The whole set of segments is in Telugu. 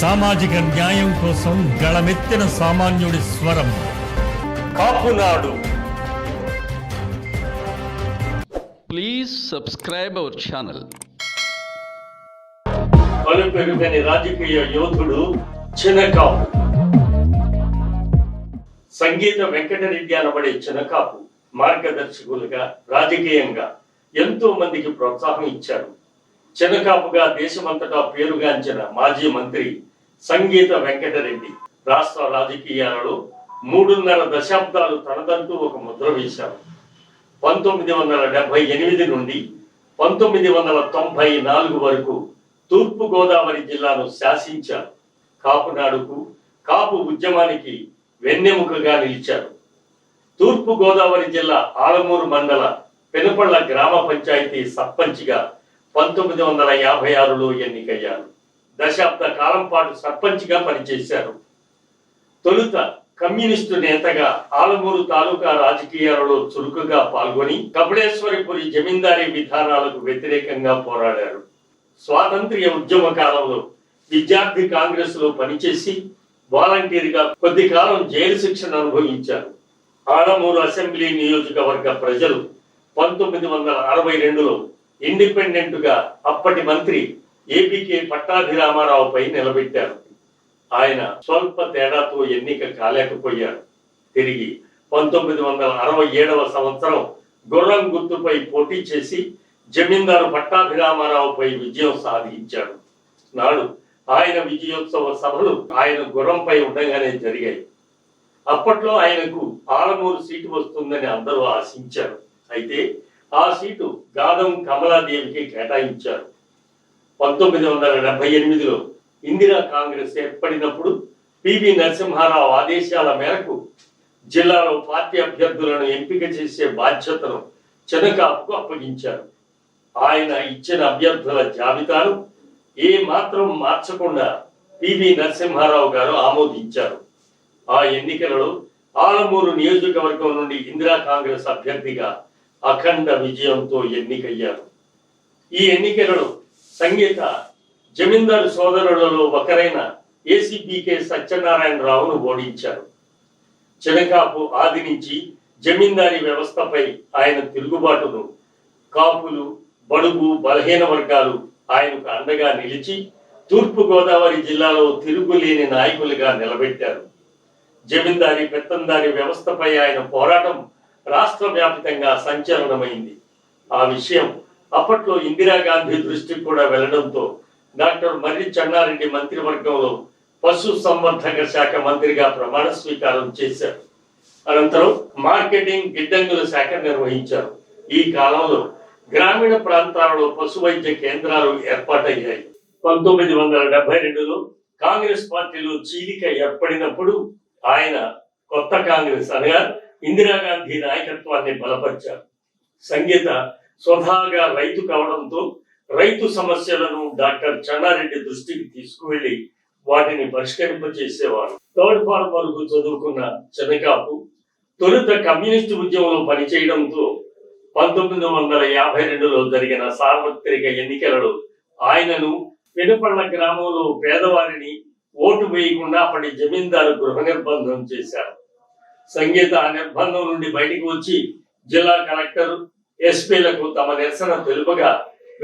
సామాజిక న్యాయం కోసం గళమెత్తిన సామాన్యుడి స్వరం. Kapunadu Please subscribe our channel. పలు పెరుగని రాజకీయ యోధుడు చినకాపు. సంగీత వెంకటరెడ్డి అనబడే చినకాపు మార్గదర్శకులుగా రాజకీయంగా ఎంతో మందికి ప్రోత్సాహం ఇచ్చారు. చెనకాపుగా దేశమంతటా పేరుగాంచిన మాజీ మంత్రి సంగీత వెంకటరెడ్డి రాష్ట్ర రాజకీయాలలో మూడున్నర దశాబ్దాలు తనదంటూ ఒక ముద్ర వేశారు. పంతొమ్మిది వందల డెబ్బై ఎనిమిది నుండి పంతొమ్మిది వందల తొంభై నాలుగు వరకు తూర్పు గోదావరి జిల్లాను శాసించారు. కాపునాడుకు కాపు ఉద్యమానికి వెన్నెముకగా నిలిచారు. తూర్పు గోదావరి జిల్లా ఆలమూరు మండల పెనుపళ్ళ గ్రామ పంచాయతీ సర్పంచ్గా పంతొమ్మిది వందల యాభై ఆరులో ఎన్నికయ్యారు. దశాబ్ద కాలం పాటు సర్పంచ్గా పనిచేశారు. తొలుత కమ్యూనిస్టు నేతగా ఆలమూరు తాలూకా రాజకీయాలలో చురుకుగా పాల్గొని కపిలేశ్వరిపురి జమీందారీ విధానాలకు వ్యతిరేకంగా పోరాడారు. స్వాతంత్ర్య ఉద్యమ కాలంలో విద్యార్థి కాంగ్రెస్లో పనిచేసి వాలంటీర్గా కొద్ది కాలం జైలు శిక్షను అనుభవించారు. ఆలమూరు అసెంబ్లీ నియోజకవర్గ ప్రజలు పంతొమ్మిది వందల అరవై రెండులో ఇండిపెండెంట్గా అప్పటి మంత్రి ఏపీకే పట్టాభిరామారావుపై నిలబెట్టారు. ఆయన స్వల్ప తేడాతో ఎన్నిక కాలేకపోయారు. తిరిగి పంతొమ్మిది వందల అరవై ఏడవ సంవత్సరం గుర్రం గుర్తుపై పోటీ చేసి జమీందారు పట్టాభిరామారావుపై విజయం సాధించాడు. నాడు ఆయన విజయోత్సవ సభలు ఆయన గుర్రంపై ఉండగానే జరిగాయి. అప్పట్లో ఆయనకు ఆలమూరు సీటు వస్తుందని అందరూ ఆశించారు. అయితే ఆ సీటు గాదం కమలాదేవికి కేటాయించారు. పంతొమ్మిది వందల డెబ్బై ఎనిమిదిలో ఇందిరా కాంగ్రెస్ ఏర్పడినప్పుడు పివి నరసింహారావు ఆదేశాల మేరకు జిల్లాలో పార్టీ అభ్యర్థులను ఎంపిక చేసే బాధ్యతను చెనకాపుకు అప్పగించారు. ఆయన ఇచ్చిన అభ్యర్థుల జాబితాను ఏ మాత్రం మార్చకుండా పివి నరసింహారావు గారు ఆమోదించారు. ఆ ఎన్నికలలో ఆలమూరు నియోజకవర్గం నుండి ఇందిరా కాంగ్రెస్ అభ్యర్థిగా అఖండ విజయంతో ఎన్నికయ్యారు. ఈ ఎన్నికలలో సంగీత జమీందారు సోదరులలో ఒకరైన ఏసీపీకే సత్యనారాయణరావును ఓడించారు. చినకాపు ఆది నుంచి జమీందారీ వ్యవస్థపై ఆయన తిరుగుబాటును కాపులు బడుగు బలహీన వర్గాలు ఆయనకు అండగా నిలిచి తూర్పు గోదావరి జిల్లాలో తిరుగులేని నాయకులుగా నిలబెట్టారు. జమీందారీ పెత్తందారీ వ్యవస్థపై ఆయన పోరాటం రాష్ట్ర వ్యాప్తంగా సంచలనమైంది. ఆ విషయం అప్పట్లో ఇందిరాగాంధీ దృష్టికి కూడా వెళ్ళడంతో డాక్టర్ మర్రి చెన్నారెడ్డి మంత్రివర్గంలో పశు సంవర్ధక శాఖ మంత్రిగా ప్రమాణ స్వీకారం చేశారు. అనంతరం మార్కెటింగ్ గిడ్డంగుల శాఖ నిర్వహించారు. ఈ కాలంలో గ్రామీణ ప్రాంతాలలో పశు వైద్య కేంద్రాలు ఏర్పాటయ్యాయి. పంతొమ్మిది వందల డెబ్బై రెండులో కాంగ్రెస్ పార్టీలో చీలిక ఏర్పడినప్పుడు ఆయన కొత్త కాంగ్రెస్ అనగా ఇందిరాగాంధీ నాయకత్వాన్ని బలపరిచారు. సంగీత స్వతహాగా రైతు కావడంతో రైతు సమస్యలను డాక్టర్ చెన్నారెడ్డి దృష్టికి తీసుకువెళ్ళి వాటిని పరిష్కరింపచేసేవారు థర్డ్ ఫార్మ్ వరకు చదువుకున్న చెనకాపు తొలుత కమ్యూనిస్టు ఉద్యమంలో పనిచేయడంతో పంతొమ్మిది వందల యాభై రెండులో జరిగిన సార్వత్రిక ఎన్నికలలో ఆయనను పెనుపళ్ళ గ్రామంలో పేదవారిని ఓటు వేయకుండా అప్పటి జమీందారు గృహ నిర్బంధం చేశారు. సంగీత నిర్బంధం నుండి బయటికి వచ్చి జిల్లా కలెక్టర్ ఎస్పీలకు తమ నిరసన తెలుపగా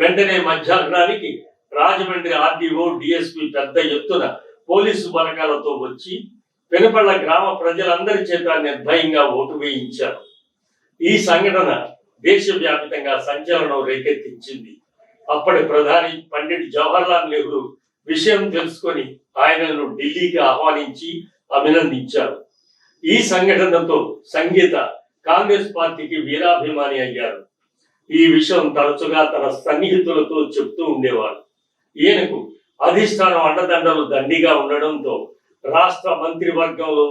వెంటనే మధ్యాహ్నానికి రాజమండ్రి ఆర్డీఓ డిఎస్పీ పెద్ద ఎత్తున పోలీసు బలగాలతో వచ్చి పెనుపళ్ళ గ్రామ ప్రజలందరి చేత నిర్భయంగా ఓటు వేయించారు. ఈ సంఘటన దేశవ్యాప్తంగా సంచలనం రేకెత్తించింది. అప్పటి ప్రధాని పండిట్ జవహర్లాల్ నెహ్రూ విషయం తెలుసుకొని ఆయనను ఢిల్లీకి ఆహ్వానించి అభినందించారు. ఈ సంఘటనతో సంగీత కాంగ్రెస్ పార్టీకి వీరాభిమాని అయ్యారు. ఈ విషయం తరచుగా తన సన్నిహితులతో చెప్తూ ఉండేవారు. ఈయనకు అధిష్టానం అండదండలు దండిగా ఉండడంతో రాష్ట్ర మంత్రివర్గంలో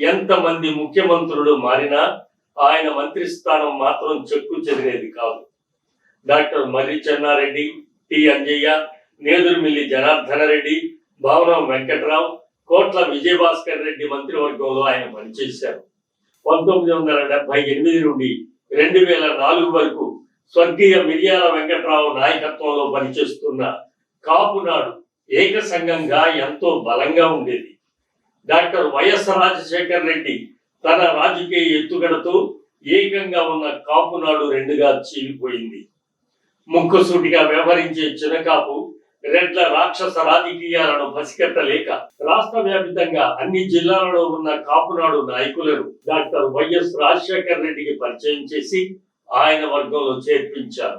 ఎంతమంది ముఖ్యమంత్రులు మారినా ఆయన మంత్రి స్థానం మాత్రం చెక్కు చెదిరేది కాదు. డాక్టర్ మర్రి చెన్నారెడ్డి టి అంజయ్య నేదురుమిల్లి జనార్దన రెడ్డి భావనం వెంకట్రావు కోట్ల విజయభాస్కర్ రెడ్డి మంత్రివర్గంలో ఆయన పనిచేశారు. పంతొమ్మిది వందల డెబ్బై ఎనిమిది నుండి రెండు వేల నాలుగు వరకు స్వర్గీయ మిర్యాల వెంకట్రావు నాయకత్వంలో పనిచేస్తున్న కాపునాడు ఏక సంఘంగా ఎంతో బలంగా ఉండేది. డాక్టర్ వైఎస్ రాజశేఖర్ రెడ్డి తన రాజకీయ ఎత్తుగడతో ఏకంగా ఉన్న కాపునాడు రెండుగా చీలిపోయింది. ముక్కుసూటిగా వ్యవహరించే చినకాపు రెడ్ల రాక్షస రాజకీయాలను పసిగట్టలేక రాష్ట్ర వ్యాపితంగా అన్ని జిల్లాలలో ఉన్న కాపునాడు నాయకులను డాక్టర్ వైఎస్ రాజశేఖర్ రెడ్డికి పరిచయం చేసి ఆయన వర్గంలో చేర్పించారు.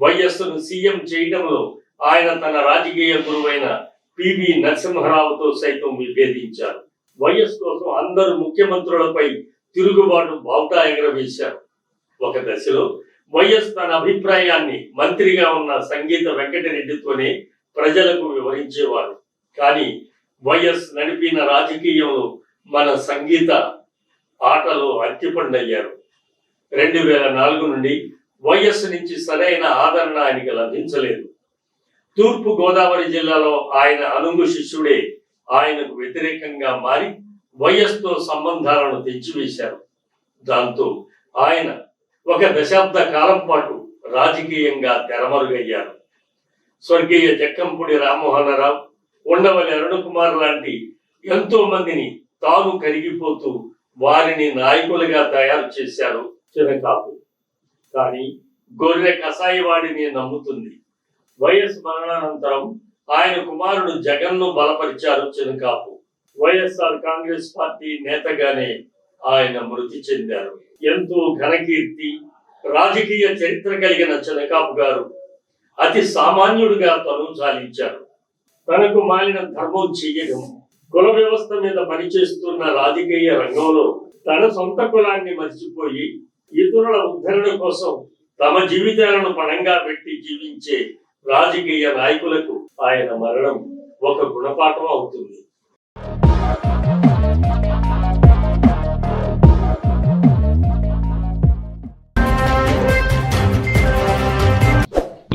వైఎస్ను సీఎం చేయడంలో ఆయన తన రాజకీయ గురువైన పివి నరసింహరావుతో సైతం విభేదించారు. వైఎస్ కోసం అందరు ముఖ్యమంత్రులపై తిరుగుబాటు బావుటా ఎగరవేశారు. ఒక దశలో వైఎస్ తన అభిప్రాయాన్ని మంత్రిగా ఉన్న సంగీత వెంకటరెడ్డితోనే ప్రజలకు వివరించేవారు. కానీ వైఎస్ నడిపిన రాజకీయంలో మన సంగీత ఆటలో అత్తిపండయ్యారు రెండు వేల నాలుగు నుండి వైఎస్ నుంచి సరైన ఆదరణ ఆయనకి లభించలేదు. తూర్పు గోదావరి జిల్లాలో ఆయన అనుంగు శిష్యుడే ఆయనకు వ్యతిరేకంగా మారి వైఎస్తో సంబంధాలను తెంచివేశారు దాంతో ఆయన ఒక దశాబ్ద కాలం పాటు రాజకీయంగా తెరమరుగయ్యారు స్వర్గీయ జక్కంపూడి రామ్మోహనరావు ఉండవల్లి అరుణకుమార్ లాంటి ఎంతో మందిని తాను కరిగిపోతూ వారిని నాయకులుగా తయారు చేశారు చిరకాపు. కానీ గొర్రె కసాయివాడిని నమ్ముతుంది. వైఎస్ మరణానంతరం ఆయన కుమారుడు జగన్ను బలపరిచారు చినకాపు వైఎస్ఆర్ కాంగ్రెస్ పార్టీ నేతగానే ఆయన మృతి చెందారు. ఎంతో ఘనకీర్తి రాజకీయ చరిత్ర కలిగిన చెనకాపు గారు అతి సామాన్యుడిగా తను సాధించారు. తనకు మాలిన ధర్మం చెయ్యడం కుల వ్యవస్థ మీద పనిచేస్తున్న రాజకీయ రంగంలో తన సొంత కులాన్ని మర్చిపోయి ఇతరుల ఉద్ధరణ కోసం తమ జీవితాలను పణంగా పెట్టి జీవించే రాజకీయ నాయకులకు ఆయన మరణం ఒక గుణపాఠం అవుతుంది.